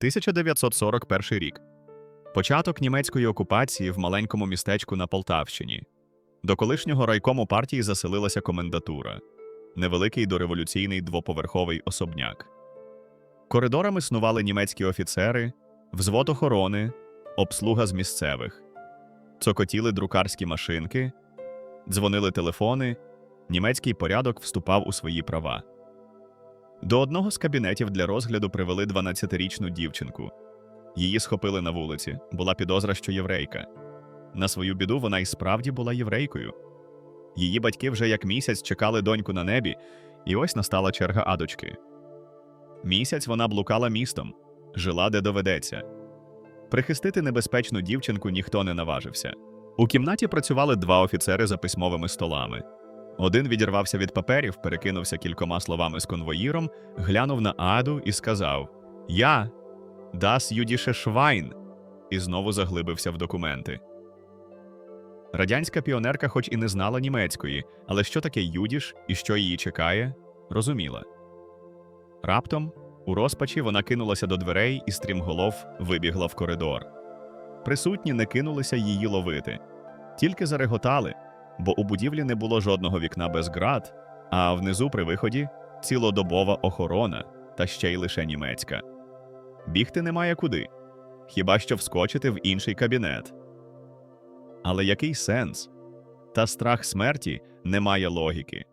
1941 рік. Початок німецької окупації в маленькому містечку на Полтавщині. До колишнього райкому партії заселилася комендатура, невеликий дореволюційний двоповерховий особняк. Коридорами снували німецькі офіцери, взвод охорони, обслуга з місцевих. Цокотіли друкарські машинки, дзвонили телефони, німецький порядок вступав у свої права. До одного з кабінетів для розгляду привели 12-річну дівчинку. Її схопили на вулиці, була підозра, що єврейка. На свою біду вона й справді була єврейкою. Її батьки вже як місяць чекали доньку на небі, і ось настала черга адочки. Місяць вона блукала містом, жила де доведеться. Прихистити небезпечну дівчинку ніхто не наважився. У кімнаті працювали два офіцери за письмовими столами. Один відірвався від паперів, перекинувся кількома словами з конвоїром, глянув на Аду і сказав: Я das jüdische Schwein!» і знову заглибився в документи. Радянська піонерка, хоч і не знала німецької, але що таке юдіш і що її чекає, розуміла. Раптом, у розпачі, вона кинулася до дверей і стрімголов вибігла в коридор. Присутні не кинулися її ловити, тільки зареготали, бо у будівлі не було жодного вікна без град, а внизу при виході цілодобова охорона, та ще й лише німецька. Бігти немає куди, хіба що вскочити в інший кабінет. Але який сенс? Та страх смерті не має логіки.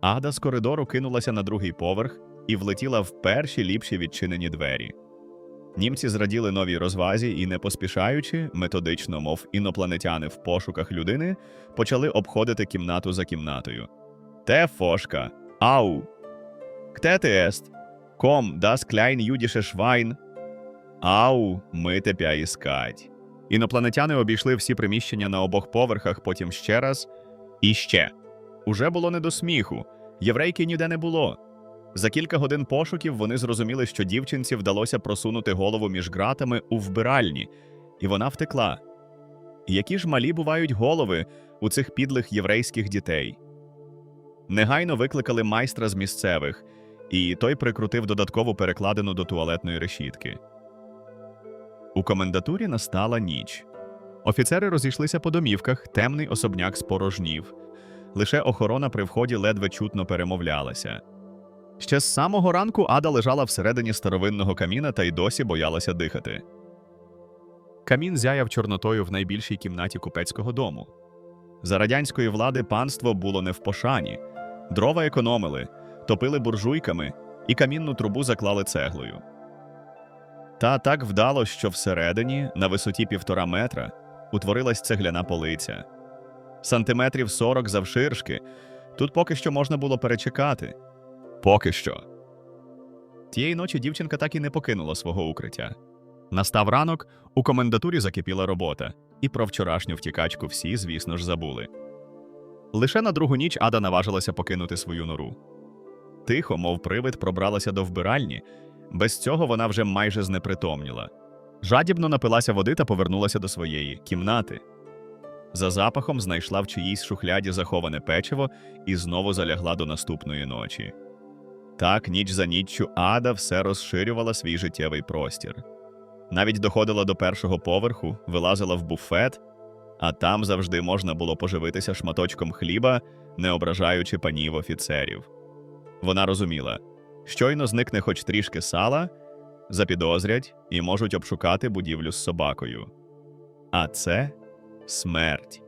Ада з коридору кинулася на другий поверх і влетіла в перші ліпші відчинені двері. Німці зраділи новій розвазі і, не поспішаючи, методично, мов інопланетяни в пошуках людини, почали обходити кімнату за кімнатою. Те фошка, ау! Кте ест? Ком, das klein jüdische Schwein? Ау, ми тепя іскать. Інопланетяни обійшли всі приміщення на обох поверхах, потім ще раз і ще. Уже було не до сміху. Єврейки ніде не було. За кілька годин пошуків вони зрозуміли, що дівчинці вдалося просунути голову між ґратами у вбиральні, і вона втекла. Які ж малі бувають голови у цих підлих єврейських дітей? Негайно викликали майстра з місцевих, і той прикрутив додаткову перекладину до туалетної решітки. У комендатурі настала ніч. Офіцери розійшлися по домівках, темний особняк спорожнів. Лише охорона при вході ледве чутно перемовлялася. Ще з самого ранку Ада лежала всередині старовинного каміна та й досі боялася дихати. Камін зяяв чорнотою в найбільшій кімнаті купецького дому. За радянської влади панство було не в пошані, дрова економили, топили буржуйками і камінну трубу заклали цеглою. Та так вдало, що всередині, на висоті півтора метра, утворилась цегляна полиця. Сантиметрів сорок завширшки. Тут поки що можна було перечекати. Поки що. Тієї ночі дівчинка так і не покинула свого укриття. Настав ранок, у комендатурі закипіла робота, і про вчорашню втікачку всі, звісно ж, забули. Лише на другу ніч Ада наважилася покинути свою нору. Тихо, мов привид, пробралася до вбиральні. Без цього вона вже майже знепритомніла. Жадібно напилася води та повернулася до своєї кімнати. За запахом знайшла в чиїсь шухляді заховане печиво і знову залягла до наступної ночі. Так, ніч за ніччю Ада все розширювала свій життєвий простір. Навіть доходила до першого поверху, вилазила в буфет, а там завжди можна було поживитися шматочком хліба, не ображаючи панів офіцерів. Вона розуміла, щойно зникне хоч трішки сала, запідозрять і можуть обшукати будівлю з собакою. А це смерть.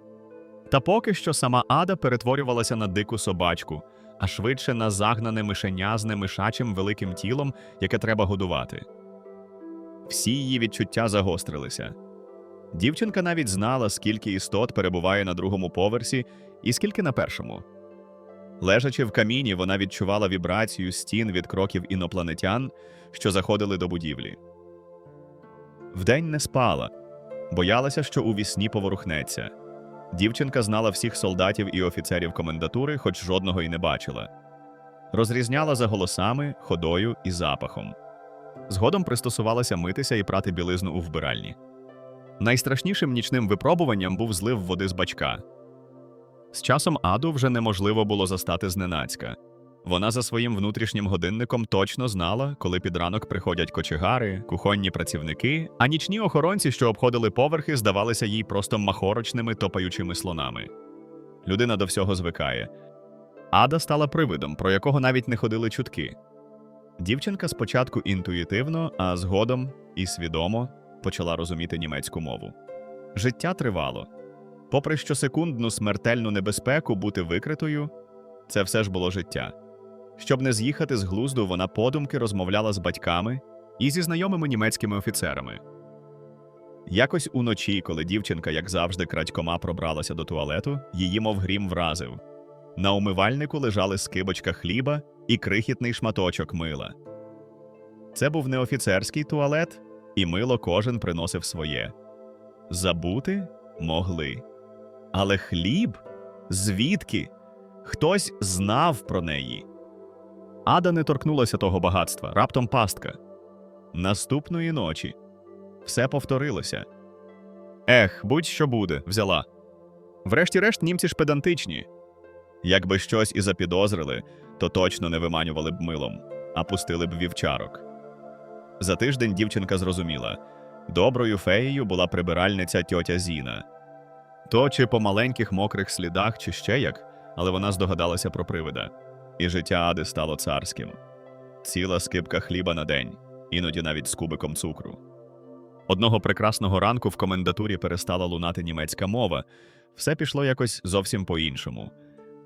Та поки що сама Ада перетворювалася на дику собачку, а швидше на загнане мишеня з немишачим великим тілом, яке треба годувати. Всі її відчуття загострилися. Дівчинка навіть знала, скільки істот перебуває на другому поверсі і скільки на першому. Лежачи в каміні, вона відчувала вібрацію стін від кроків інопланетян, що заходили до будівлі. Вдень не спала, боялася, що у вісні поворухнеться. Дівчинка знала всіх солдатів і офіцерів комендатури, хоч жодного й не бачила. Розрізняла за голосами, ходою і запахом. Згодом пристосувалася митися і прати білизну у вбиральні. Найстрашнішим нічним випробуванням був злив води з бачка. З часом аду вже неможливо було застати зненацька. Вона за своїм внутрішнім годинником точно знала, коли під ранок приходять кочегари, кухонні працівники, а нічні охоронці, що обходили поверхи, здавалися їй просто махорочними топаючими слонами. Людина до всього звикає. Ада стала привидом, про якого навіть не ходили чутки. Дівчинка спочатку інтуїтивно, а згодом і свідомо почала розуміти німецьку мову. Життя тривало. Попри щосекундну смертельну небезпеку бути викритою, це все ж було життя. Щоб не з'їхати з глузду, вона подумки розмовляла з батьками і зі знайомими німецькими офіцерами. Якось уночі, коли дівчинка, як завжди, крадькома пробралася до туалету, її мов грім вразив. На умивальнику лежали скибочка хліба і крихітний шматочок мила. Це був не офіцерський туалет, і мило кожен приносив своє. Забути могли. Але хліб? Звідки? Хтось знав про неї. Ада не торкнулася того багатства, раптом пастка. Наступної ночі все повторилося. Ех, будь-що буде, взяла. Врешті-решт, німці ж педантичні. Якби щось і запідозрили, то точно не виманювали б милом, а пустили б вівчарок. За тиждень дівчинка зрозуміла доброю феєю була прибиральниця тьотя Зіна. То чи по маленьких мокрих слідах, чи ще як, але вона здогадалася про привида, і життя Ади стало царським. Ціла скипка хліба на день, іноді навіть з кубиком цукру. Одного прекрасного ранку в комендатурі перестала лунати німецька мова, все пішло якось зовсім по-іншому.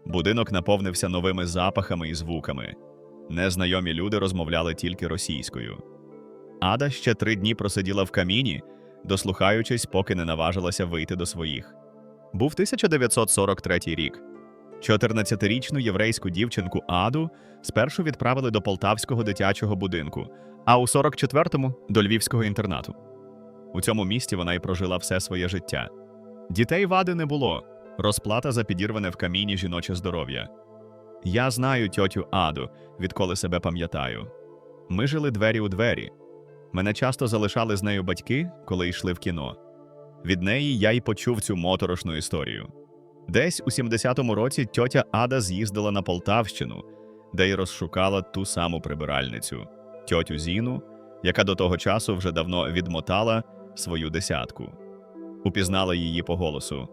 Будинок наповнився новими запахами і звуками. Незнайомі люди розмовляли тільки російською. Ада ще три дні просиділа в каміні, дослухаючись, поки не наважилася вийти до своїх. Був 1943 рік. 14-річну єврейську дівчинку Аду спершу відправили до полтавського дитячого будинку, а у 44-му – до львівського інтернату. У цьому місті вона й прожила все своє життя. Дітей вади не було, розплата за підірване в каміні жіноче здоров'я. Я знаю тьотю Аду, відколи себе пам'ятаю. Ми жили двері у двері. Мене часто залишали з нею батьки, коли йшли в кіно. Від неї я й почув цю моторошну історію. Десь у 70-му році тьотя Ада з'їздила на Полтавщину, де й розшукала ту саму прибиральницю тьотю Зіну, яка до того часу вже давно відмотала свою десятку. Упізнала її по голосу.